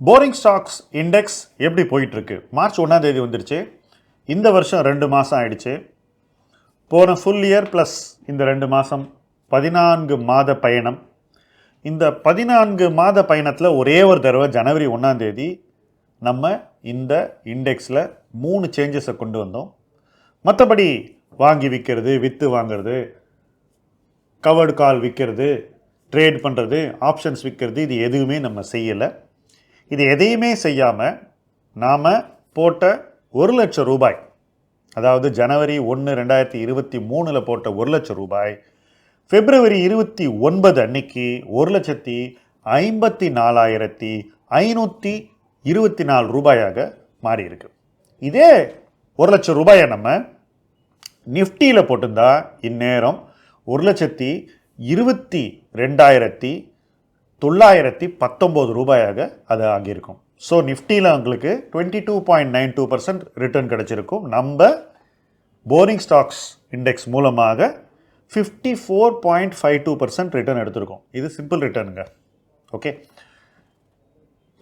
Boring stocks index எப்படி போயிட்டுருக்கு? March ஒன்றாம் தேதி வந்துருச்சு. இந்த வருஷம் ரெண்டு மாதம் ஆயிடுச்சு. போன ஃபுல் இயர் ப்ளஸ் இந்த ரெண்டு மாதம் பதினான்கு மாத பயணம். இந்த பதினான்கு மாத பயணத்தில் ஒரே ஒரு தடவை ஜனவரி ஒன்றாம் தேதி நம்ம இந்த இண்டெக்ஸில் மூணு சேஞ்சஸை கொண்டு வந்தோம். மற்றபடி வாங்கி விற்கிறது விற்று வாங்குறது கவர்டு கால் விற்கிறது ட்ரேட் பண்ணுறது ஆப்ஷன்ஸ் விற்கிறது இது எதுவுமே நம்ம செய்யலை. இது எதையுமே செய்யாமல் நாம் போட்ட ஒரு லட்சம் ரூபாய் அதாவது ஜனவரி ஒன்று ரெண்டாயிரத்தி இருபத்தி மூணில் போட்ட ஒரு லட்சம் ரூபாய் பிப்ரவரி இருபத்தி ஒன்பது அன்னைக்கு ஒரு லட்சத்தி ஐம்பத்தி நாலாயிரத்தி ஐநூற்றி இருபத்தி நாலு ரூபாயாக மாறியிருக்கு. இதே ஒரு லட்சம் ரூபாயை நம்ம நிஃப்டியில் போட்டிருந்தா இந்நேரம் ஒரு லட்சத்தி இருபத்தி ரெண்டாயிரத்தி தொள்ளாயிரத்தி பத்தொம்போது ரூபாயாக அது ஆகியிருக்கும். ஸோ நிஃப்டியில் உங்களுக்கு twenty two point nine two percent return கிடச்சிருக்கும். நம்ம போரிங் ஸ்டாக்ஸ் இண்டெக்ஸ் மூலமாக fifty four point five two percent return எடுத்திருக்கோம். இது சிம்பிள் ரிட்டர்னுங்க ஓகே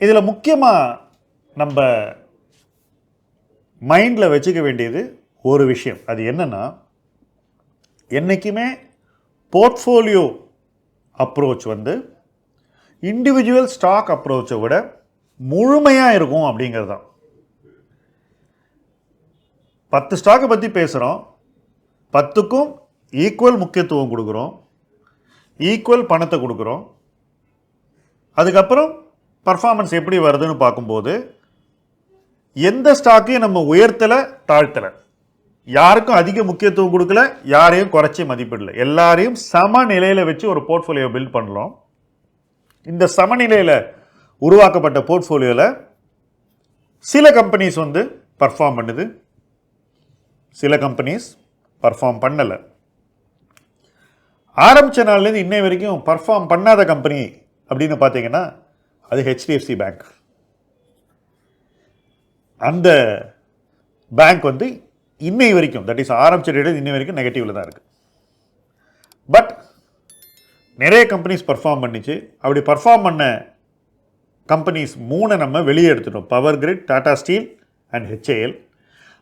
இதில் முக்கியமாக நம்ம மைண்டில் வச்சுக்க வேண்டியது ஒரு விஷயம். அது என்னென்னா என்றைக்குமே போர்ட்ஃபோலியோ அப்ரோச் வந்து இண்டிவிஜுவல் ஸ்டாக் அப்ரோச்சை விட முழுமையாக இருக்கும் அப்படிங்கிறது தான். பத்து ஸ்டாக்கை பற்றி பேசுகிறோம் பத்துக்கும் ஈக்குவல் முக்கியத்துவம் கொடுக்குறோம். ஈக்குவல் பணத்தை கொடுக்குறோம். அதுக்கப்புறம் பர்ஃபார்மன்ஸ் எப்படி வருதுன்னு பார்க்கும்போது எந்த ஸ்டாக்கையும் நம்ம உயர்த்தலை தாழ்த்தலை. யாருக்கும் அதிக முக்கியத்துவம் கொடுக்கல யாரையும் குறைச்சி மதிப்பிடல. எல்லாரையும் சம நிலையில் வச்சு ஒரு போர்ட்ஃபோலியோ பில்ட் பண்ணலாம். இந்த சமநிலையில் உருவாக்கப்பட்ட போர்ட்ஃபோலியோவில் சில கம்பெனிஸ் வந்து பர்ஃபார்ம் பண்ணுது. சில கம்பெனிஸ் பர்ஃபார்ம் பண்ணலை. ஆரம்பித்த நாள்லேருந்து இன்னை வரைக்கும் பர்ஃபார்ம் பண்ணாத கம்பெனி அப்படின்னு பார்த்தீங்கன்னா அது ஹெச்டிஎஃப்சி பேங்க் அந்த பேங்க் வந்து இன்னை வரைக்கும் தட் இஸ் ஆரம்பிச்ச டேட் இன்னை வரைக்கும் நெகட்டிவில் தான் இருக்குது பட் நிறைய கம்பெனிஸ் பர்ஃபார்ம் பண்ணிச்சு. அப்படி பர்ஃபார்ம் பண்ண கம்பெனிஸ் மூணை நம்ம வெளியே எடுத்துட்டோம். Power grid Tata steel and HAL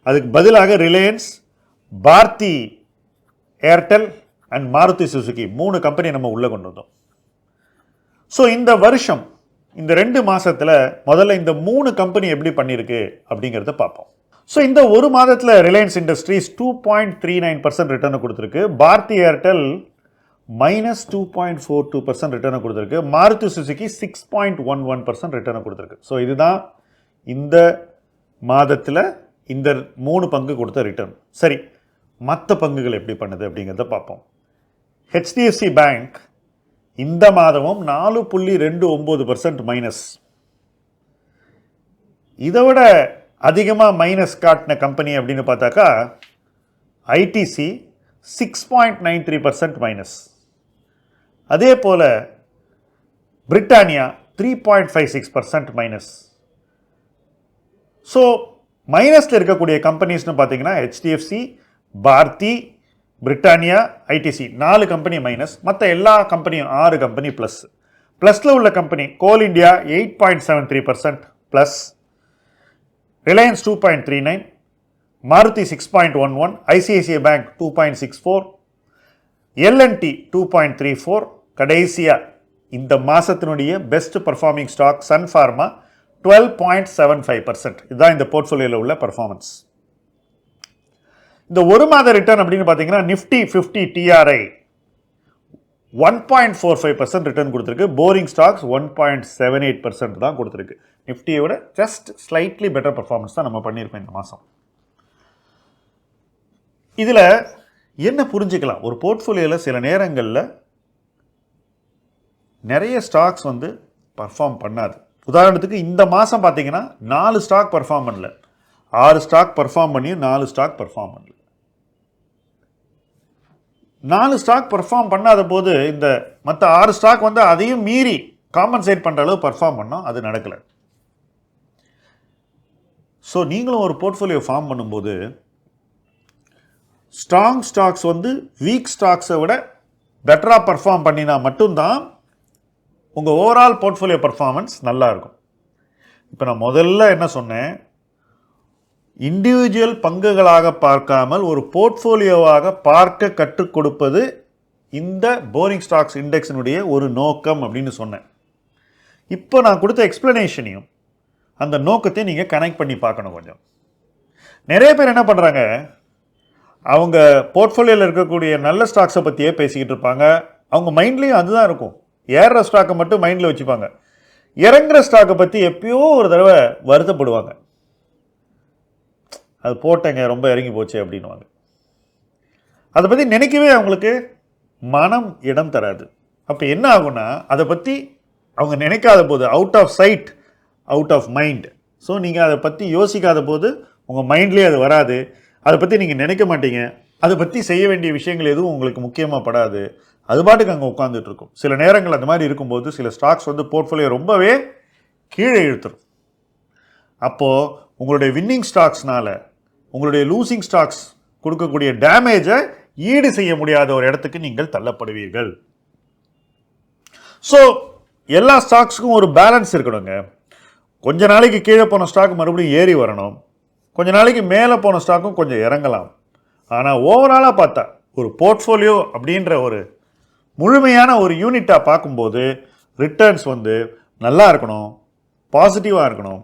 அதுக்கு பதிலாக Reliance Bharti Airtel and Maruti Suzuki மூணு கம்பெனி நம்ம உள்ளே கொண்டு வந்தோம். ஸோ இந்த வருஷம் இந்த ரெண்டு மாதத்தில் முதல்ல இந்த மூணு கம்பெனி எப்படி பண்ணியிருக்கு அப்படிங்கிறத பார்ப்போம். ஸோ இந்த ஒரு மாதத்தில் Reliance industries two point three nine percent return கொடுத்துருக்கு. Bharti Airtel minus two point four two percent ரிட்டர்னை கொடுத்துருக்கு. Maruti Suzuki six point one one percent ரிட்டர்னை கொடுத்துருக்கு. ஸோ இதுதான் இந்த மாதத்தில் இந்த மூணு பங்கு கொடுத்த ரிட்டர்ன் சரி மற்ற பங்குகள் எப்படி பண்ணுது அப்படிங்கிறத பார்ப்போம். ஹெச்டிஎஃப்சி பேங்க் இந்த மாதமும் நாலு புள்ளி ரெண்டு ஒம்பது பர்சன்ட் மைனஸ் இதை விட அதிகமாக மைனஸ் காட்டின கம்பெனி அப்படின்னு பார்த்தாக்கா ITC six point nine three percent minus அதே போல் Britannia three point five six percent minus so மைனஸில் இருக்கக்கூடிய கம்பெனிஸ்னு பார்த்தீங்கன்னா ஹெச்டிஎஃப்சி பாரதி பிரிட்டானியா ஐடிசி நாலு கம்பெனி மைனஸ் மற்ற எல்லா கம்பெனியும் ஆறு கம்பெனி ப்ளஸ் ப்ளஸில் உள்ள company coal India eight point seven three percent plus Reliance two point three nine Maruti six point one one ICICI bank two point six four L and T two point three four கடைசியாக இந்த மாதத்தினுடைய best performing stock sun pharma twelve point seven five percent இதுதான் இந்த போர்ட்ஃபோலியோவில் உள்ள performance இந்த ஒரு மாத return அப்படின்னு பார்த்தீங்கன்னா Nifty fifty TRI one point four five percent return கொடுத்துருக்கு. Boring stocks one point seven eight percent தான் கொடுத்துருக்கு. நிஃப்டியை விட ஜஸ்ட் ஸ்லைட்லி பெட்டர் பர்ஃபார்மன்ஸ் தான் நம்ம பண்ணியிருக்கோம் இந்த மாதம் இதில் என்ன புரிஞ்சுக்கலாம்? ஒரு போர்ட்ஃபோலியோவில் சில நேரங்களில் நிறைய ஸ்டாக்ஸ் வந்து பர்ஃபார்ம் பண்ணாது. உதாரணத்துக்கு இந்த மாதம் பார்த்தீங்கன்னா நாலு ஸ்டாக் பர்ஃபார்ம் பண்ணல. ஆறு ஸ்டாக் பர்ஃபார்ம் பண்ணியும் நாலு ஸ்டாக் பர்ஃபார்ம் பண்ணல. நாலு ஸ்டாக் பர்ஃபார்ம் பண்ணாத போது இந்த மற்ற ஆறு ஸ்டாக் வந்து அதையும் மீறி காம்பன்சேட் பண்ணுற அளவு பர்ஃபார்ம் பண்ணோம் அது நடக்கலை. ஸோ நீங்களும் ஒரு போர்ட்ஃபோலியோ ஃபார்ம் பண்ணும்போது ஸ்ட்ராங் ஸ்டாக்ஸ் வந்து வீக் ஸ்டாக்ஸை விட பெட்டராக பர்ஃபார்ம் பண்ணினா மட்டும்தான் உங்கள் ஓவரால் போர்ட்ஃபோலியோ பர்ஃபார்மன்ஸ் நல்லா இருக்கும் இப்போ நான் முதல்ல என்ன சொன்னேன்? இண்டிவிஜுவல் பங்குகளாக பார்க்காமல் ஒரு போர்ட்ஃபோலியோவாக பார்க்க கற்றுக் கொடுப்பது இந்த போரிங் ஸ்டாக்ஸ் இண்டெக்ஸினுடைய ஒரு நோக்கம் அப்படின்னு சொன்னேன். இப்போ நான் கொடுத்த எக்ஸ்பிளனேஷனையும் அந்த நோக்கத்தை நீங்கள் கனெக்ட் பண்ணி பார்க்கணும் கொஞ்சம். நிறைய பேர் என்ன பண்ணுறாங்க அவங்க போர்ட்ஃபோலியோவில் இருக்கக்கூடிய நல்ல ஸ்டாக்ஸை பற்றியே பேசிக்கிட்டு இருப்பாங்க. அவங்க மைண்ட்லேயும் அதுதான் இருக்கும். ஏறுற ஸ்டாக்கை மட்டும் மைண்டில் வச்சுப்பாங்க. இறங்குற ஸ்டாக்கை பற்றி எப்பயோ ஒரு தடவை வருத்தப்படுவாங்க. அது போட்டேங்க ரொம்ப இறங்கி போச்சு அப்படின்வாங்க அதை பற்றி நினைக்கவே அவங்களுக்கு மனம் இடம் தராது. அப்போ என்ன ஆகும்னா அதை பற்றி அவங்க நினைக்காத போது out of sight out of mind so நீங்கள் அதை பற்றி யோசிக்காத போது உங்கள் மைண்ட்லேயே அது வராது. அதை பற்றி நீங்கள் நினைக்க மாட்டீங்க. அதை பற்றி செய்ய வேண்டிய விஷயங்கள் எதுவும் உங்களுக்கு முக்கியமாக படாது. அது பாட்டுக்கு அங்கே உட்காந்துட்டு இருக்கும் சில நேரங்கள் அந்த மாதிரி இருக்கும்போது சில ஸ்டாக்ஸ் வந்து போர்ட்ஃபோலியோ ரொம்பவே கீழே இழுத்துரும். அப்போது உங்களுடைய வின்னிங் ஸ்டாக்ஸ்னால உங்களுடைய லூசிங் ஸ்டாக்ஸ் கொடுக்கக்கூடிய டேமேஜை ஈடு செய்ய முடியாத ஒரு இடத்துக்கு நீங்கள் தள்ளப்படுவீர்கள். ஸோ எல்லா ஸ்டாக்ஸுக்கும் ஒரு பேலன்ஸ் இருக்கணுங்க. கொஞ்ச நாளைக்கு கீழே போன ஸ்டாக் மறுபடியும் ஏறி வரணும். கொஞ்ச நாளைக்கு மேலே போன ஸ்டாக்கும் கொஞ்சம் இறங்கலாம். ஆனால் ஓவராலாக பார்த்தா ஒரு போர்ட்ஃபோலியோ அப்படின்ற ஒரு முழுமையான ஒரு யூனிட்டாக பார்க்கும்போது ரிட்டர்ன்ஸ் வந்து நல்லா இருக்கணும் பாசிட்டிவாக இருக்கணும்.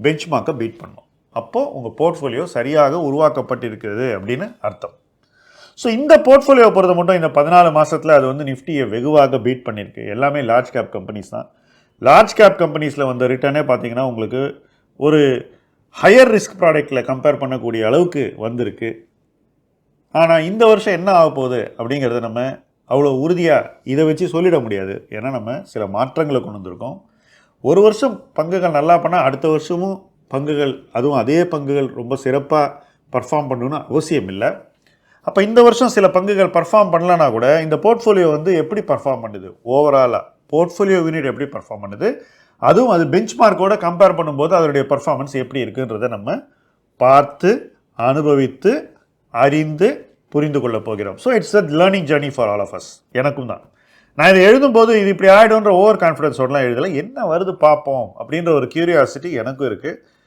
பெஞ்ச்மார்க்கை பீட் பண்ணணும். அப்போது உங்கள் போர்ட்ஃபோலியோ சரியாக உருவாக்கப்பட்டிருக்கிறது அப்படின்னு அர்த்தம். ஸோ இந்த போர்ட்ஃபோலியோவை பொறுத்த மட்டும் இந்த பதினாலு மாதத்தில் அது வந்து நிஃப்டியை வெகுவாக பீட் பண்ணியிருக்கு எல்லாமே லார்ஜ் கேப் கம்பெனிஸ் தான். லார்ஜ் கேப் கம்பெனிஸில் வந்த ரிட்டர்னே பார்த்தீங்கன்னா உங்களுக்கு ஒரு ஹையர் ரிஸ்க் ப்ராடக்டில் கம்பேர் பண்ணக்கூடிய அளவுக்கு வந்திருக்கு. ஆனால் இந்த வருஷம் என்ன ஆக போகுது அப்படிங்கிறத நம்ம அவ்வளோ உறுதியாக இதை வச்சு சொல்லிட முடியாது. ஏன்னா நம்ம சில மாற்றங்களை கொண்டு வந்திருக்கோம். ஒரு வருஷம் பங்குகள் நல்லா பண்ணால் அடுத்த வருஷமும் பங்குகள் அதுவும் அதே பங்குகள் ரொம்ப சிறப்பாக பர்ஃபார்ம் பண்ணணும்னு அவசியம் இல்லை. அப்போ இந்த வருஷம் சில பங்குகள் பர்ஃபார்ம் பண்ணலனா கூட இந்த போர்ட்ஃபோலியோ வந்து எப்படி பர்ஃபார்ம் பண்ணுது? ஓவராலாக போர்ட்ஃபோலியோ யூனிட் எப்படி பர்ஃபார்ம் பண்ணுது? அதுவும் அது பெஞ்ச் மார்க்கோட கம்பேர் பண்ணும்போது அதனுடைய பர்ஃபார்மன்ஸ் எப்படி இருக்குன்றதை நம்ம பார்த்து அனுபவித்து அறிந்து புரிந்து கொள்ள போகிறோம். So it's a learning journey for all of us எனக்கும் தான். நான் இதை எழுதும்போது இது இப்படி ஆகிடும்ன்ற ஓவர் கான்ஃபிடன்ஸோடலாம் எழுதலை. என்ன வருது பார்ப்போம் அப்படின்ற ஒரு கியூரியாசிட்டி எனக்கும் இருக்குது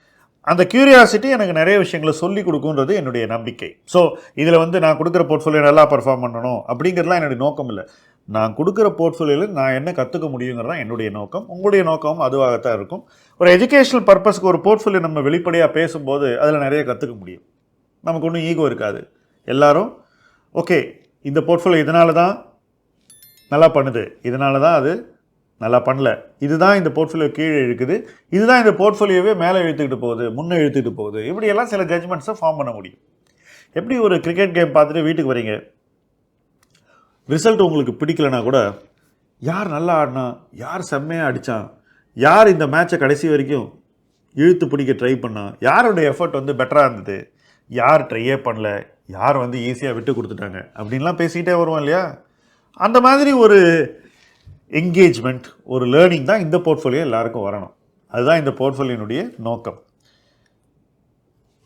அந்த கியூரியாசிட்டி எனக்கு நிறைய விஷயங்களை சொல்லி கொடுக்குன்றது என்னுடைய நம்பிக்கை. ஸோ இதில் வந்து நான் கொடுக்குற போர்ட்ஃபோலியோ நல்லா பர்ஃபார்ம் பண்ணணும் அப்படிங்கிறதுலாம் என்னுடைய நோக்கம் இல்லை. நான் கொடுக்குற போர்ட்ஃபோலியோவில் நான் என்ன கற்றுக்க முடியுங்கிறது தான் என்னுடைய நோக்கம். உங்களுடைய நோக்கமும் அதுவாகத்தான் இருக்கும். ஒரு எஜுகேஷனல் பர்பஸ்க்கு ஒரு போர்ட்ஃபோலியோ நம்ம வெளிப்படையாக பேசும்போது அதில் நிறைய கற்றுக்க முடியும். நமக்கு ஒன்றும் ஈகோ இருக்காது. எல்லாரும் ஓகே இந்த போர்ட்ஃபோலியோ இதனால தான் நல்லா பண்ணுது. இதனால தான் அது நல்லா பண்ணல. இதுதான் இந்த போர்ட்ஃபோலியோ கீழே இழுக்குது. இதுதான் இந்த போர்ட்ஃபோலியோவே மேலே இழுத்துக்கிட்டு போகுது முன்னே இழுத்துக்கிட்டு போகுது. இப்படியெல்லாம் சில ஜட்ஜ்மெண்ட்ஸை ஃபார்ம் பண்ண முடியும். எப்படி ஒரு கிரிக்கெட் கேம் பார்த்துட்டு வீட்டுக்கு வரீங்க ரிசல்ட் உங்களுக்கு பிடிக்கலனா கூட யார் நல்லா ஆடினா யார் செம்மையாக அடித்தான் யார் இந்த மேட்சை கடைசி வரைக்கும் இழுத்து பிடிக்க ட்ரை பண்ணால் யாரோட எஃபர்ட் வந்து பெட்டராக இருந்தது யார் ட்ரையே பண்ணல யார் வந்து ஈஸியாக விட்டு கொடுத்துட்டாங்க? அப்படின்லாம் பேசிக்கிட்டே வருவோம் இல்லையா? அந்த மாதிரி ஒரு என்கேஜ்மெண்ட் ஒரு லேர்னிங் தான் இந்த போர்ட்ஃபோலியோ எல்லாருக்கும் வரணும். அதுதான் இந்த போர்ட்ஃபோலியோனுடைய நோக்கம்.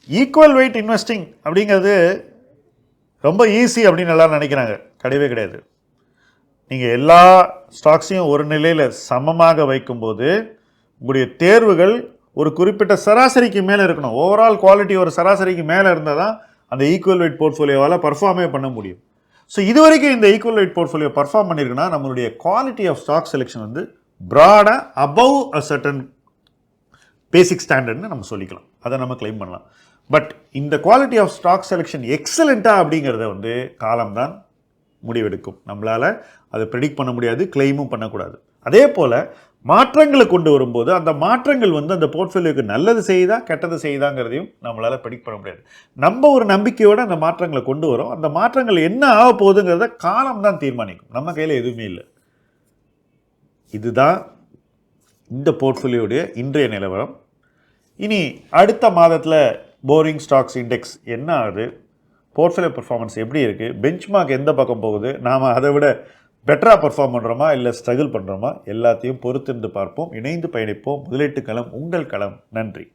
ஈக்குவல் வெயிட் இன்வெஸ்டிங் அப்படிங்கிறது ரொம்ப ஈஸி அப்படின்னு எல்லாரும் நினைக்கிறாங்க. கிடையவே கிடையாது. நீங்கள் எல்லா ஸ்டாக்ஸையும் ஒரு நிலையில் சமமாக வைக்கும்போது உங்களுடைய தேர்வுகள் ஒரு குறிப்பிட்ட சராசரிக்கு மேலே இருக்கணும். ஓவரால் குவாலிட்டி ஒரு சராசரிக்கு மேலே இருந்தால் தான் அந்த ஈக்குவல் வெயிட் போர்ட்ஃபோலியோவால் பர்ஃபார்மே பண்ண முடியும். ஸோ இது வரைக்கும் இந்த ஈக்குவல் வெயிட் போர்ட்ஃபோலியோ பர்ஃபார்ம் பண்ணியிருக்குன்னா நம்மளுடைய குவாலிட்டி ஆஃப் ஸ்டாக் செலெக்ஷன் வந்து ப்ராடாக அபவ் அ சர்டன் பேசிக் ஸ்டாண்டர்ட்னு நம்ம சொல்லிக்கலாம். அதை நம்ம கிளைம் பண்ணலாம். பட் இந்த குவாலிட்டி ஆஃப் ஸ்டாக் செலெக்ஷன் எக்ஸலண்ட்டாக அப்படிங்கிறத வந்து காலம்தான் முடிவெடுக்கும். நம்மளால் அதை ப்ரெடிக்ட் பண்ண முடியாது கிளைமும் பண்ணக்கூடாது. அதே போல் மாற்றங்களை கொண்டு வரும்போது அந்த மாற்றங்கள் வந்து அந்த போர்ட்ஃபோலியோக்கு நல்லது செய்யுதா கெட்டது செய்தாங்கிறதையும் நம்மளால் ப்ரெடிக்ட் பண்ண முடியாது. நம்ம ஒரு நம்பிக்கையோடு அந்த மாற்றங்களை கொண்டு வரோம். அந்த மாற்றங்கள் என்ன ஆக போகுதுங்கிறத காலம் தான் தீர்மானிக்கும். நம்ம கையில் எதுவுமே இல்லை. இதுதான் இந்த போர்ட்ஃபோலியோடைய இன்றைய நிலவரம். இனி அடுத்த மாதத்தில் போரிங் ஸ்டாக்ஸ் இண்டெக்ஸ் என்ன ஆகுது? போர்ட்ஃபோலியோ பர்ஃபார்மன்ஸ் எப்படி இருக்குது பெஞ்ச்மார்க் எந்த பக்கம் போகுது? நாம் அதை விட பெட்டராக பெர்ஃபார்ம் பண்ணுறோமா இல்லை ஸ்ட்ரகிள் பண்ணுறோமா எல்லாத்தையும் பொறுத்திருந்து பார்ப்போம். இணைந்து பயணிப்போம். முதலீட்டு களம் உங்கள் களம். நன்றி.